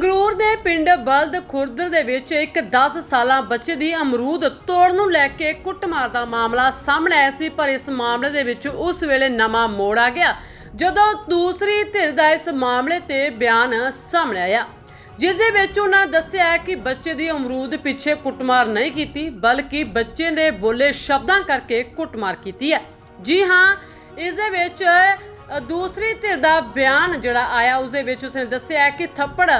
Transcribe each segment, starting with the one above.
ਸੰਗਰੂਰ ਦੇ ਪਿੰਡ ਬਲਦ ਖੁਰਦ ਦੇ ਵਿੱਚ ਇੱਕ 10 ਸਾਲਾਂ ਬੱਚੇ ਦੀ ਅਮਰੂਦ ਤੋੜਨ ਨੂੰ ਲੈ ਕੇ ਕੁੱਟਮਾਰ ਦਾ ਮਾਮਲਾ ਸਾਹਮਣੇ ਆਇਆ ਸੀ, ਪਰ ਇਸ ਮਾਮਲੇ ਦੇ ਵਿੱਚ ਉਸ ਵੇਲੇ ਨਵਾਂ ਮੋੜ ਆ ਗਿਆ, ਜਦੋਂ ਦੂਸਰੀ ਧਿਰ ਦਾ ਇਸ ਮਾਮਲੇ ਤੇ ਬਿਆਨ ਸਾਹਮਣੇ ਆਇਆ। ਜਿਸ ਦੇ ਵਿੱਚ ਉਹਨਾਂ ਦੱਸਿਆ ਕਿ ਬੱਚੇ ਦੀ ਅਮਰੂਦ ਪਿੱਛੇ ਕੁੱਟਮਾਰ ਨਹੀਂ ਕੀਤੀ, ਬਲਕਿ ਬੱਚੇ ਨੇ ਬੋਲੇ ਸ਼ਬਦਾਂ ਕਰਕੇ ਕੁੱਟਮਾਰ ਕੀਤੀ ਹੈ। ਜੀ ਹਾਂ, ਇਸ ਦੇ ਵਿੱਚ ਦੂਸਰੀ ਧਿਰ ਦਾ ਬਿਆਨ ਜਿਹੜਾ ਆਇਆ, ਉਸ ਦੇ ਵਿੱਚ ਉਸਨੇ ਦੱਸਿਆ ਕਿ ਥੱਪੜ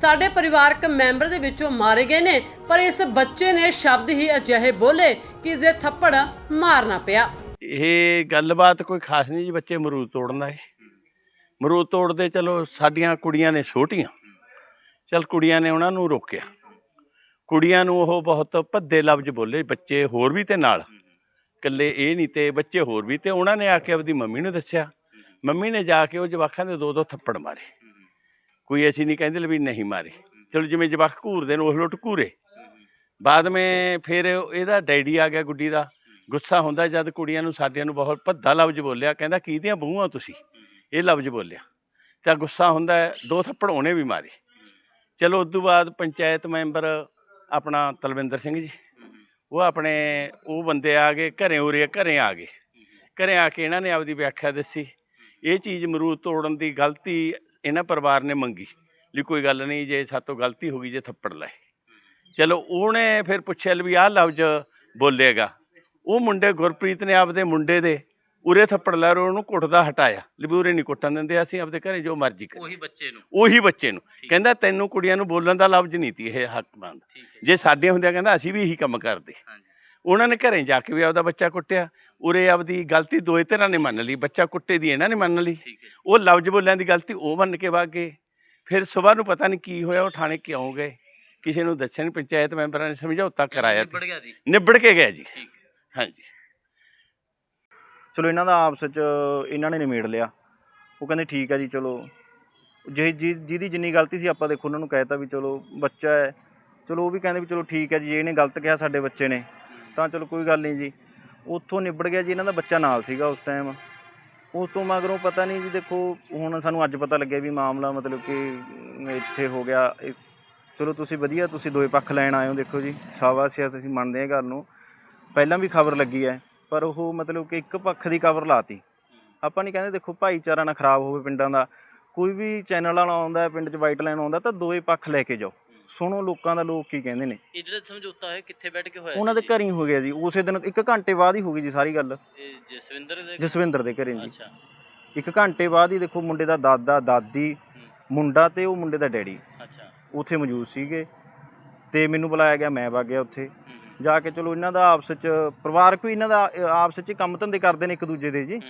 ਸਾਡੇ ਪਰਿਵਾਰਕ ਮੈਂਬਰ ਦੇ ਵਿੱਚੋਂ ਮਾਰੇ ਗਏ ਨੇ, ਪਰ ਇਸ ਬੱਚੇ ਨੇ ਸ਼ਬਦ ਹੀ ਅਜਿਹੇ ਬੋਲੇ ਕਿ ਇਸ ਥੱਪੜ ਮਾਰਨਾ ਪਿਆ। ਇਹ ਗੱਲਬਾਤ ਕੋਈ ਖਾਸ ਨਹੀਂ ਜੀ, ਬੱਚੇ ਮਰੂਦ ਤੋੜਨ ਆਏ। ਮਰੂਦ ਤੋੜਦੇ ਚਲੋ ਸਾਡੀਆਂ ਕੁੜੀਆਂ ਨੇ ਛੋਟੀਆਂ। ਚਲ ਕੁੜੀਆਂ ਨੇ ਉਹਨਾਂ ਨੂੰ ਰੋਕਿਆ। ਕੁੜੀਆਂ ਨੂੰ ਉਹ ਬਹੁਤ ਭੱਦੇ ਲਫ਼ਜ਼ ਬੋਲੇ, ਬੱਚੇ ਹੋਰ ਵੀ ਤੇ ਨਾਲ। ਇਕੱਲੇ ਇਹ ਨਹੀਂ ਤੇ ਬੱਚੇ ਹੋਰ ਵੀ ਤੇ ਉਹਨਾਂ ਨੇ ਆ ਕੇ ਆਪਦੀ ਮੰਮੀ ਨੂੰ ਦੱਸਿਆ। ਮੰਮੀ ਨੇ ਜਾ ਕੇ ਉਹ ਜਵਾਕਾਂ ਦੇ ਦੋ ਦੋ ਥੱਪੜ ਮਾਰੇ। ਕੋਈ ਅਸੀਂ ਨਹੀਂ ਕਹਿੰਦੇ ਵੀ ਨਹੀਂ ਮਾਰੇ। ਚਲੋ ਜਿਵੇਂ ਜਵਾਕ ਘੂਰਦੇ ਨੇ, ਉਹ ਲੁੱਟ ਘੂਰੇ। ਬਾਅਦ ਵਿੱਚ ਫਿਰ ਇਹਦਾ ਡੈਡੀ ਆ ਗਿਆ ਗੁੱਡੀ ਦਾ। ਗੁੱਸਾ ਹੁੰਦਾ ਜਦ ਕੁੜੀਆਂ ਨੂੰ, ਸਾਡਿਆਂ ਨੂੰ ਬਹੁਤ ਭੱਦਾ ਲਫ਼ਜ਼ ਬੋਲਿਆ। ਕਹਿੰਦਾ ਕਿਹਦੀਆਂ ਬਹੂਆਂ ਤੁਸੀਂ? ਇਹ ਲਫ਼ਜ਼ ਬੋਲਿਆ। ਤਾਂ ਗੁੱਸਾ ਹੁੰਦਾ, ਦੋ ਥੱਪੜ ਉਹਨੇ ਵੀ ਮਾਰੇ। ਚਲੋ, ਉਸ ਤੋਂ ਬਾਅਦ ਪੰਚਾਇਤ ਮੈਂਬਰ ਆਪਣਾ ਤਲਵਿੰਦਰ ਸਿੰਘ ਜੀ। ਉਹ ਆਪਣੇ, ਉਹ ਬੰਦੇ ਆ ਗਏ, ਘਰੇ ਉਰੇ, ਘਰੇ ਆ ਗਏ। ਘਰੇ ਆ ਕੇ ਇਹਨਾਂ ਨੇ ਆਪਦੀ ਵਿਆਖਿਆ ਦੱਸੀ। ਇਹ ਚੀਜ਼ ਮਰੂਦ ਤੋੜਨ ਦੀ ਗਲਤੀ ਇਹਨਾਂ ਪਰਿਵਾਰ ਨੇ ਮੰਗੀ ਲਈ ਕੋਈ ਗੱਲ ਨਹੀਂ ਜੇ ਸਾਤੋਂ ਗਲਤੀ ਹੋ ਗਈ ਜੇ ਥੱਪੜ ਲਏ। ਚਲੋ ਉਹਨੇ ਫਿਰ ਪੁੱਛਿਆ ਵੀ ਆਹ ਲਫ਼ਜ਼ ਬੋਲੇਗਾ। ਉਹ ਮੁੰਡੇ ਗੁਰਪ੍ਰੀਤ ਨੇ ਆਪਦੇ ਮੁੰਡੇ ਦੇ ਉਰੇ ਥੱਪੜ ਲਾ ਰੋ ਉਹਨੂੰ ਕੁੱਟਦਾ ਹਟਾਇਆ ਲਈ ਵੀ ਉਰੇ ਨਹੀਂ ਕੁੱਟਣ ਦਿੰਦੇ ਅਸੀਂ ਆਪਦੇ ਘਰੇ ਜੋ ਮਰਜ਼ੀ ਕਰ ਉਹੀ ਬੱਚੇ ਨੂੰ। ਉਹੀ ਬੱਚੇ ਨੂੰ। ਕਹਿੰਦਾ ਤੈਨੂੰ ਕੁੜੀਆਂ ਨੂੰ ਬੋਲਣ ਦਾ ਲਫ਼ਜ਼ ਨਹੀਂ ਤੀ ਇਹ ਹੱਕ ਹੈ। ਜੇ ਸਾਡੇ ਹੁੰਦਿਆਂ ਕਹਿੰਦਾ ਅਸੀਂ ਵੀ ਇਹੀ ਕੰਮ ਕਰਦੇ। ਉਹਨਾਂ ਨੇ ਘਰੇ ਜਾ ਕੇ ਵੀ ਆਪਦਾ ਬੱਚਾ ਕੁੱਟਿਆ। ਉਰੇ ਆਪਦੀ ਗਲਤੀ ਦੋਏ ਤਰ੍ਹਾਂ ਨੇ ਮੰਨ ਲਈ ਬੱਚਾ ਕੁੱਟੇ ਦੀ ਇਹਨਾਂ ਨੇ ਮੰਨ ਲਈ। ਉਹ ਲਫ਼ਜ਼ ਬੋਲਿਆਂ ਦੀ ਗਲਤੀ ਉਹ ਮੰਨ ਕੇ ਵਗ ਗਏ। ਫਿਰ ਸਵੇਰ ਨੂੰ ਪਤਾ ਨਹੀਂ ਕੀ ਹੋਇਆ ਉਹ ਥਾਣੇ ਕਿਉਂ ਗਏ? ਕਿਸੇ ਨੂੰ ਦੱਸਿਆ ਨਹੀਂ ਪੰਚਾਇਤ ਮੈਂਬਰਾਂ ਨੇ ਸਮਝੌਤਾ ਕਰਾਇਆ ਨਿਬੜ ਗਿਆ ਜੀ। ਨਿਬੜ ਕੇ ਗਿਆ ਜੀ। ਹਾਂਜੀ। ਚਲੋ ਇਹਨਾਂ ਦਾ ਆਪਸ ਚ ਇਹਨਾਂ ਨੇ ਨਿਮੇੜ ਲਿਆ। ਉਹ ਕਹਿੰਦੇ ਠੀਕ ਹੈ ਜੀ ਚਲੋ। ਜਿਹੀ ਜੀ ਜਿਹਦੀ ਜਿੰਨੀ ਗਲਤੀ ਸੀ ਆਪਾਂ ਦੇਖੋ ਉਹਨਾਂ ਨੂੰ ਕਹਿਤਾ ਵੀ ਚਲੋ ਬੱਚਾ ਹੈ। ਚਲੋ ਉਹ ਵੀ ਕਹਿੰਦੇ ਵੀ ਚਲੋ ਠੀਕ ਹੈ ਜੇ ਇਹਨੇ ਗਲਤ ਕਿਹਾ ਸਾਡੇ ਬੱਚੇ ਨੇ। ਤਾਂ ਚਲੋ ਕੋਈ ਗੱਲ ਨਹੀਂ ਜੀ। ਉੱਥੋਂ ਨਿਬੜ ਗਿਆ ਜੀ, ਇਹਨਾਂ ਦਾ ਬੱਚਾ ਨਾਲ ਸੀਗਾ ਉਸ ਟਾਈਮ ਉਸ ਤੋਂ ਮਗਰੋਂ ਪਤਾ ਨਹੀਂ ਜੀ, ਦੇਖੋ, ਹੁਣ ਸਾਨੂੰ ਅੱਜ ਪਤਾ ਲੱਗਿਆ ਵੀ ਮਾਮਲਾ ਮਤਲਬ ਕਿ ਇੱਥੇ ਹੋ ਗਿਆ। ਚਲੋ ਤੁਸੀਂ ਵਧੀਆ, ਤੁਸੀਂ ਦੋਏ ਪੱਖ ਲੈਣ ਆਏ ਹੋ, ਦੇਖੋ ਜੀ। ਸ਼ਾਬਾਸ਼ ਹੈ ਤੁਸੀਂ ਮੰਨਦੇ ਆ ਗੱਲ ਨੂੰ। ਪਹਿਲਾਂ ਵੀ ਖਬਰ ਲੱਗੀ ਹੈ, ਪਰ ਉਹ ਮਤਲਬ ਕਿ ਇੱਕ ਪੱਖ ਦੀ ਖਬਰ ਲਾਤੀ। ਆਪਾਂ ਨਹੀਂ ਕਹਿੰਦੇ, ਦੇਖੋ, ਭਾਈਚਾਰਾ ਨਾ ਖਰਾਬ ਹੋਵੇ ਪਿੰਡਾਂ ਦਾ। ਕੋਈ ਵੀ ਚੈਨਲ ਵਾਲਾ ਆਉਂਦਾ, ਪਿੰਡ 'ਚ ਵਾਈਟ ਲਾਈਨ ਆਉਂਦਾ, ਤਾਂ ਦੋਏ ਪੱਖ ਲੈ ਕੇ ਜਾਓ। ਸੁਣੋ ਲੋਕਾਂ ਦਾ ਲੋਕ ਕੀ ਕਹਿੰਦੇ ਨੇ। ਇਹ ਜਿਹੜਾ ਸਮਝੌਤਾ ਹੈ ਕਿੱਥੇ ਬੈਠ ਕੇ ਹੋਇਆ ਉਹਨਾਂ ਦੇ? ਘਰ ਹੀ ਹੋ ਗਿਆ ਜੀ ਉਸੇ ਦਿਨ ਇੱਕ ਘੰਟੇ ਬਾਅਦ ਹੀ ਹੋ ਗਈ ਜੀ ਸਾਰੀ ਗੱਲ। ਇਹ ਜਸਵਿੰਦਰ ਦੇ ਜਸਵਿੰਦਰ ਦੇ ਘਰੇ ਜੀ। ਅੱਛਾ। ਇੱਕ ਘੰਟੇ ਬਾਅਦ ਹੀ ਦੇਖੋ ਮੁੰਡੇ ਦਾ ਦਾਦਾ ਦਾਦੀ ਮੁੰਡਾ ਤੇ ਉਹ ਮੁੰਡੇ ਦਾ ਡੈਡੀ ਅੱਛਾ। ਉੱਥੇ ਮੌਜੂਦ ਸੀਗੇ ਤੇ ਮੈਨੂੰ ਬੁਲਾਇਆ ਗਿਆ ਮੈਂ ਵਗ ਗਿਆ ਉੱਥੇ। ਜਾ ਕੇ ਚਲੋ ਇਹਨਾਂ ਦਾ ਆਪਸ 'ਚ ਪਰਿਵਾਰਕ ਵੀ ਇਹਨਾਂ ਦਾ ਆਪਸ 'ਚ ਹੀ ਕੰਮ ਧੰਦੇ ਕਰਦੇ ਨੇ ਇੱਕ ਦੂਜੇ ਦੇ ਜੀ।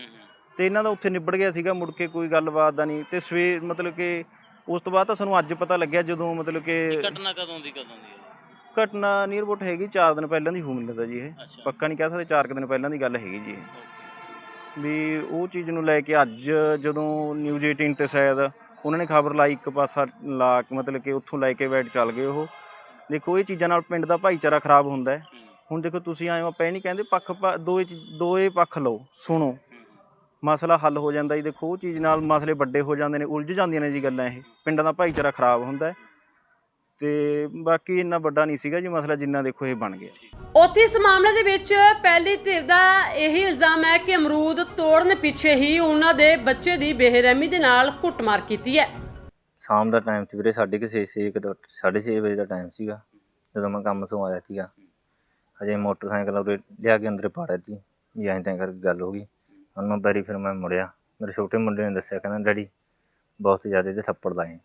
ਤੇ ਇਹਨਾਂ ਦਾ ਉੱਥੇ ਨਿਬੜ ਗਿਆ ਸੀਗਾ ਮੁੜ ਕੇ ਕੋਈ ਗੱਲਬਾਤ ਦਾ ਨਹੀਂ। ਤੇ ਸਵੇ ਮਤਲਬ ਕਿ ਉਸ ਤੋਂ ਬਾਅਦ ਤਾਂ ਸਾਨੂੰ ਅੱਜ ਪਤਾ ਲੱਗਿਆ ਜਦੋਂ ਮਤਲਬ ਕਿ ਘਟਨਾ ਕਦੋਂ ਦੀ ਕਦੋਂ ਦੀ ਹੈ ਘਟਨਾ ਨੀਅਰਬੋਟ ਹੈਗੀ 4 ਦਿਨ ਪਹਿਲਾਂ ਦੀ ਹੋ ਮਿਲਦਾ ਜੀ ਇਹ। ਅੱਛਾ। ਪੱਕਾ ਨਹੀਂ ਕਹਿ ਸਕਦੇ 4 ਦਿਨ ਪਹਿਲਾਂ ਦੀ ਗੱਲ ਹੈਗੀ ਜੀ ਇਹ। ਵੀ ਉਹ ਚੀਜ਼ ਨੂੰ ਲੈ ਕੇ ਅੱਜ ਜਦੋਂ ਨਿਊਜ਼ 18 ਤੇ ਸ਼ਾਇਦ ਉਹਨਾਂ ਨੇ ਖਬਰ ਲਾਈ ਇੱਕ ਪਾਸਾ ਲਾ ਕੇ ਮਤਲਬ ਕਿ ਉੱਥੋਂ ਲੈ ਕੇ ਬੈਠ ਚੱਲ ਗਏ ਉਹ। ਦੇਖੋ ਇਹ ਚੀਜ਼ਾਂ ਨਾਲ ਪਿੰਡ ਦਾ ਭਾਈਚਾਰਾ ਖਰਾਬ ਹੁੰਦਾ ਹੈ। ਹੂੰ, ਹੁਣ ਦੇਖੋ ਤੁਸੀਂ ਆਏ ਹੋ ਆਪਾਂ ਇਹ ਨਹੀਂ ਕਹਿੰਦੇ ਪੱਖ ਪ- ਦੋਏ ਚੀਜ਼- ਦੋਏ ਪੱਖ ਲਓ ਸੁਣੋ। ਮਸਲਾ ਹੱਲ ਹੋ ਜਾਂਦਾ ਜੀ। ਦੇਖੋ ਉਹ ਚੀਜ਼ ਨਾਲ ਮਸਲੇ ਵੱਡੇ ਹੋ ਜਾਂਦੇ ਨੇ ਉਲਝ ਜਾਂਦੀਆਂ ਨੇ ਜੀ ਗੱਲਾਂ ਇਹ। ਪਿੰਡਾਂ ਦਾ ਭਾਈਚਾਰਾ ਖਰਾਬ ਹੁੰਦਾ ਤੇ ਬਾਕੀ ਇੰਨਾ ਵੱਡਾ ਨਹੀਂ ਸੀਗਾ ਜੀ ਮਸਲਾ ਜਿੰਨਾ ਦੇਖੋ ਇਹ ਬਣ ਗਿਆ। ਉੱਥੇ ਇਸ ਮਾਮਲੇ ਦੇ ਵਿੱਚ ਪਹਿਲੀ ਧਿਰ ਦਾ ਇਹੀ ਇਲਜ਼ਾਮ ਹੈ ਕਿ ਅਮਰੂਦ ਤੋੜਨ ਪਿੱਛੇ ਹੀ ਉਹਨਾਂ ਦੇ ਬੱਚੇ ਦੀ ਬੇਰਹਿਮੀ ਦੇ ਨਾਲ ਕੁੱਟਮਾਰ ਕੀਤੀ ਹੈ। ਸ਼ਾਮ ਦਾ ਟਾਈਮ ਸੀ ਵੀਰੇ ਸਾਢੇ ਕੁ ਛੇ ਛੇ ਇੱਕ ਦਾ ਸਾਢੇ ਛੇ ਵਜੇ ਦਾ ਟਾਈਮ ਸੀਗਾ ਜਦੋਂ ਮੈਂ ਕੰਮ ਤੋਂ ਆਇਆ ਸੀਗਾ। ਅਜੇ ਮੋਟਰਸਾਈਕਲ ਉਰੇ ਲਿਆ ਕੇ ਅੰਦਰ ਪਾੜਿਆ ਸੀ। ਐਂ ਤਾਂ ਕਰਕੇ ਗੱਲ ਹੋ ਗਈ। ਉਹਨੂੰ ਬੈਰੀ ਫਿਰ ਮੈਂ ਮੁੜਿਆ। ਮੇਰੇ ਛੋਟੇ ਮੁੰਡੇ ਨੇ ਦੱਸਿਆ, ਕਹਿੰਦਾ, ਡੈਡੀ, ਬਹੁਤ ਜ਼ਿਆਦਾ ਇਹਦੇ ਥੱਪੜ ਲਾਏ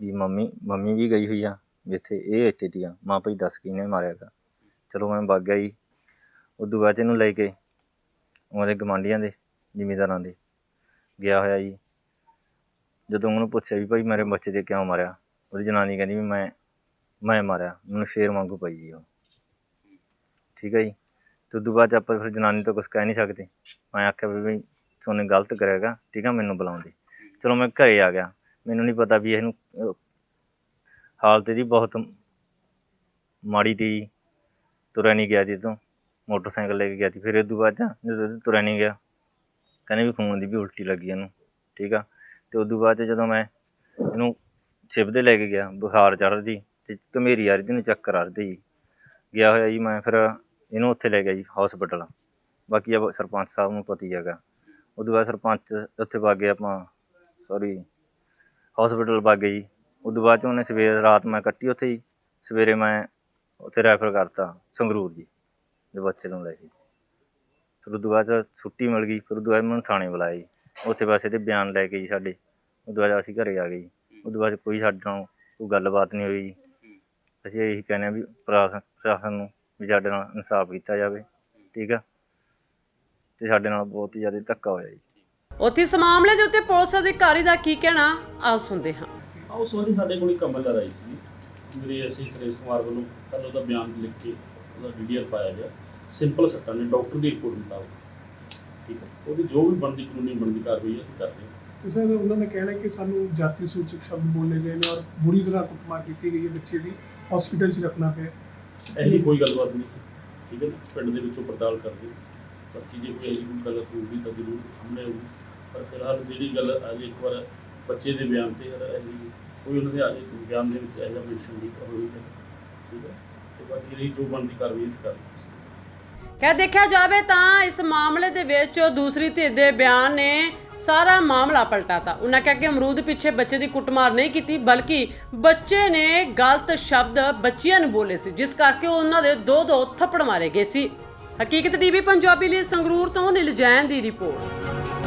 ਵੀ ਮੰਮੀ ਮੰਮੀ ਵੀ ਗਈ ਹੋਈ ਆ, ਵੀ ਇੱਥੇ ਇਹ ਇੱਥੇ ਦੀਆਂ ਮਾਂ ਭਈ ਦੱਸ ਕਿਹਨੇ ਮਾਰਿਆ ਗਾ। ਚਲੋ ਮੈਂ ਵਗ ਗਿਆ ਜੀ। ਉਦੋਂ ਬਾਅਦ 'ਚ ਇਹਨੂੰ ਲੈ ਕੇ ਉਹਦੇ ਗਵਾਂਢੀਆਂ ਦੇ, ਜ਼ਿਮੀਦਾਰਾਂ ਦੇ ਗਿਆ ਹੋਇਆ ਜੀ। ਜਦੋਂ ਉਹਨੂੰ ਪੁੱਛਿਆ ਵੀ ਭਾਈ ਮੇਰੇ ਬੱਚੇ ਦੇ ਕਿਉਂ ਮਾਰਿਆ, ਉਹਦੀ ਜਨਾਨੀ ਕਹਿੰਦੀ ਵੀ ਮੈਂ ਮੈਂ ਮਾਰਿਆ। ਮੈਨੂੰ ਸ਼ੇਰ ਵਾਂਗੂ ਪਈ ਜੀ ਉਹ। ਠੀਕ ਹੈ ਜੀ? ਤੇ ਉਦੋਂ ਬਾਅਦ 'ਚ ਆਪਾਂ ਫਿਰ ਜਨਾਨੀ ਤੋਂ ਕੁਝ ਕਹਿ ਨਹੀਂ ਸਕਦੇ। ਮੈਂ ਆਖਿਆ ਵੀ ਬਈ ਤੁਹਾਨੂੰ ਗਲਤ ਕਰੇਗਾ ਠੀਕ ਆ ਮੈਨੂੰ ਬੁਲਾਉਂਦੀ। ਚਲੋ ਮੈਂ ਘਰੇ ਆ ਗਿਆ। ਮੈਨੂੰ ਨਹੀਂ ਪਤਾ ਵੀ ਇਹਨੂੰ ਅਹ, ਹਾਲਤ ਇਹਦੀ ਬਹੁਤ ਮਾੜੀ ਤੀ। ਜੀ। ਤੁਰਿਆ ਨਹੀਂ ਗਿਆ ਜੀ ਤੋਂ ਮੋਟਰਸਾਈਕਲ ਲੈ ਕੇ ਗਿਆ ਸੀ ਫਿਰ ਉਦੋਂ ਬਾਅਦ 'ਚ ਜਦੋਂ ਇਹ ਤੁਰਿਆ ਨਹੀਂ ਗਿਆ ਕਹਿੰਦੇ ਵੀ ਖੂਨ ਦੀ ਵੀ ਉਲਟੀ ਲੱਗੀ ਇਹਨੂੰ ਠੀਕ ਆ। ਤੇ ਉਦੋਂ ਬਾਅਦ 'ਚ ਜਦੋਂ ਮੈਂ ਇਹਨੂੰ ਸਿਵ ਦੇ ਲੈ ਕੇ ਗਿਆ ਬੁਖਾਰ ਚੜ੍ਹਦੀ ਤੇ ਘਮੇਰੀ ਆ ਰਹੀ ਸੀ ਨੂੰ ਚੱਕਰ ਆ ਰਹੀ। ਤੇ ਜੀ ਗਿਆ ਹੋਇਆ ਜੀ ਮੈਂ ਫਿਰ ਇਹਨੂੰ ਉੱਥੇ ਲੈ ਗਿਆ ਜੀ ਹਸਪੀਟਲ ਬਾਕੀ ਆ ਸਰਪੰਚ ਸਾਹਿਬ ਨੂੰ ਪਤੀ ਹੀ ਹੈਗਾ। ਉਦੋਂ ਬਾਅਦ ਸਰਪੰਚ ਉੱਥੇ ਵਗ ਗਏ ਆਪਾਂ ਸੌਰੀ ਹਸਪੀਟਲ ਵਗ ਗਏ ਜੀ। ਉਦੋਂ ਬਾਅਦ 'ਚ ਉਹਨੇ ਸਵੇਰ, ਰਾਤ ਮੈਂ ਕੱਟੀ ਉੱਥੇ ਜੀ। ਸਵੇਰੇ ਮੈਂ ਉੱਥੇ ਰੈਫਰ ਕਰਤਾ, ਸੰਗਰੂਰ ਜੀ, ਦੇ ਬੱਚੇ ਨੂੰ ਲੈ ਕੇ। ਫਿਰ ਉਦੋਂ ਬਾਅਦ 'ਚ ਛੁੱਟੀ ਮਿਲ ਗਈ, ਫਿਰ ਉਦੋਂ ਬਾਅਦ ਮੈਨੂੰ ਥਾਣੇ ਬੁਲਾਇਆ ਜੀ। ਉੱਥੇ ਬਸ ਇਹਦੇ ਬਿਆਨ ਲੈ ਕੇ ਜੀ ਸਾਡੇ। ਉਦੋਂ ਬਾਅਦ ਅਸੀਂ ਘਰੇ ਆ ਗਏ ਜੀ। ਉਦੋਂ ਬਾਅਦ 'ਚ ਕੋਈ ਸਾਡੇ ਨਾਲ ਕੋਈ ਗੱਲਬਾਤ ਨਹੀਂ ਹੋਈ ਜੀ। ਅਸੀਂ ਇਹੀ ਕਹਿੰਦੇ ਹਾਂ ਵੀ ਪ੍ਰਸ਼ਾਸਨ ਪ੍ਰਸ਼ਾਸਨ ਨੂੰ ਵੀ ਸਾਡੇ ਨਾਲ ਇਨਸਾਫ ਕੀਤਾ ਜਾਵੇ ਠੀਕ ਆ? ਤੇ ਸਾਡੇ ਨਾਲ ਬਹੁਤ ਹੀ ਜ਼ਿਆਦਾ ਧੱਕਾ ਹੋਇਆ ਜੀ। ਉੱਥੇ ਇਸ ਮਾਮਲੇ ਦੇ ਉੱਤੇ ਪੁਲਿਸ ਅਧਿਕਾਰੀ ਦਾ ਕੀ ਕਹਿਣਾ ਆਓ ਸੁਣਦੇ ਹਾਂ। ਆ ਉਸ ਵਾਰੀ ਸਾਡੇ ਕੋਲ ਇੱਕ ਕੰਬਲ ਆਈ ਸੀ। ਮੇਰੇ ਅਸੀਂ ਸੁਰੇਸ਼ ਕੁਮਾਰ ਵੱਲੋਂ ਕੱਲ ਉਹਦਾ ਬਿਆਨ ਲਿਖ ਕੇ ਉਹਦਾ ਵੀਡੀਓ ਪਾਇਆ ਗਿਆ। ਸਿੰਪਲ ਸੱਟਾਂ ਨੇ ਡਾਕਟਰ ਦੀ ਰਿਪੋਰਟ ਮੁਤਾਬਕ। ਠੀਕ ਹੈ ਉਹਦੀ ਜੋ ਵੀ ਬਣਦੀ ਕਾਨੂੰਨੀ ਬਣਦੀ ਕਾਰਵਾਈ ਅਸੀਂ ਕਰ ਰਹੇ ਹਾਂ। ਤੇ ਸਰ ਉਹਨਾਂ ਦਾ ਕਹਿਣਾ ਹੈ ਕਿ ਸਾਨੂੰ ਜਾਤੀ ਸੂਚਕ ਸ਼ਬਦ ਬੋਲੇ ਗਏ ਨੇ ਔਰ ਬੁਰੀ ਤਰ੍ਹਾਂ ਕੁੱਟਮਾਰ ਕੀਤੀ ਗਈ ਹੈ ਬੱਚੇ ਦੀ। ਹਸਪੀਟਲ 'ਚ ਰੱਖਣਾ ਪਿਆ। ਇਹੋ ਕੋਈ ਗੱਲਬਾਤ ਨਹੀਂ ਠੀਕ ਹੈ ਨਾ ਪਿੰਡ ਦੇ ਵਿੱਚੋਂ ਪੜਤਾਲ ਕਰਦੇ ਬਾਕੀ ਜੇ ਕੋਈ ਇਹੋ ਕੋਈ ਗਲਤ ਹੋਊਗੀ ਤਾਂ ਜ਼ਰੂਰ ਸਾਹਮਣੇ ਆਊਗੀ। ਪਰ ਫਿਲਹਾਲ ਜਿਹੜੀ ਗੱਲ ਅਜੇ ਇੱਕ ਵਾਰ ਬੱਚੇ ਦੇ ਬਿਆਨ ਤੇ ਇਹੋ ਕੋਈ ਉਹਨਾਂ ਦੇ ਅਜੇ ਬਿਆਨ ਦੇ ਵਿੱਚ ਇਹੋ ਜਿਹਾ ਮੈਂਸ਼ਨ ਨਹੀਂ ਹੋਈ ਹੈ? ਠੀਕ ਹੈ? ਤੇ ਬਾਕੀ ਰਹੀ ਜੋ ਬਣਦੀ ਕਾਰਵਾਈ ਕਰ ਰਹੇ ਦੇਖਿਆ ਜਾਵੇ ਤਾਂ ਇਸ ਮਾਮਲੇ ਦੇ ਵਿੱਚ ਦੂਸਰੀ ਧਿਰ ਦੇ ਬਿਆਨ ਨੇ ਸਾਰਾ ਮਾਮਲਾ ਪਲਟਾਤਾ। ਉਹਨਾਂ ਕਿਹਾ ਕਿ ਅਮਰੂਦ ਪਿੱਛੇ ਬੱਚੇ ਦੀ ਕੁੱਟਮਾਰ ਨਹੀਂ ਕੀਤੀ, ਬਲਕਿ ਬੱਚੇ ਨੇ ਗਲਤ ਸ਼ਬਦ ਬੱਚਿਆਂ ਨੂੰ ਬੋਲੇ ਸੀ, ਜਿਸ ਕਰਕੇ ਉਹਨਾਂ ਦੇ ਦੋ ਦੋ ਥੱਪੜ ਮਾਰੇ ਗਏ ਸੀ। ਹਕੀਕਤ ਟੀਵੀ, ਪੰਜਾਬੀ ਲਈ ਸੰਗਰੂਰ ਤੋਂ ਨਿਲ ਜੈਨ ਦੀ ਰਿਪੋਰਟ।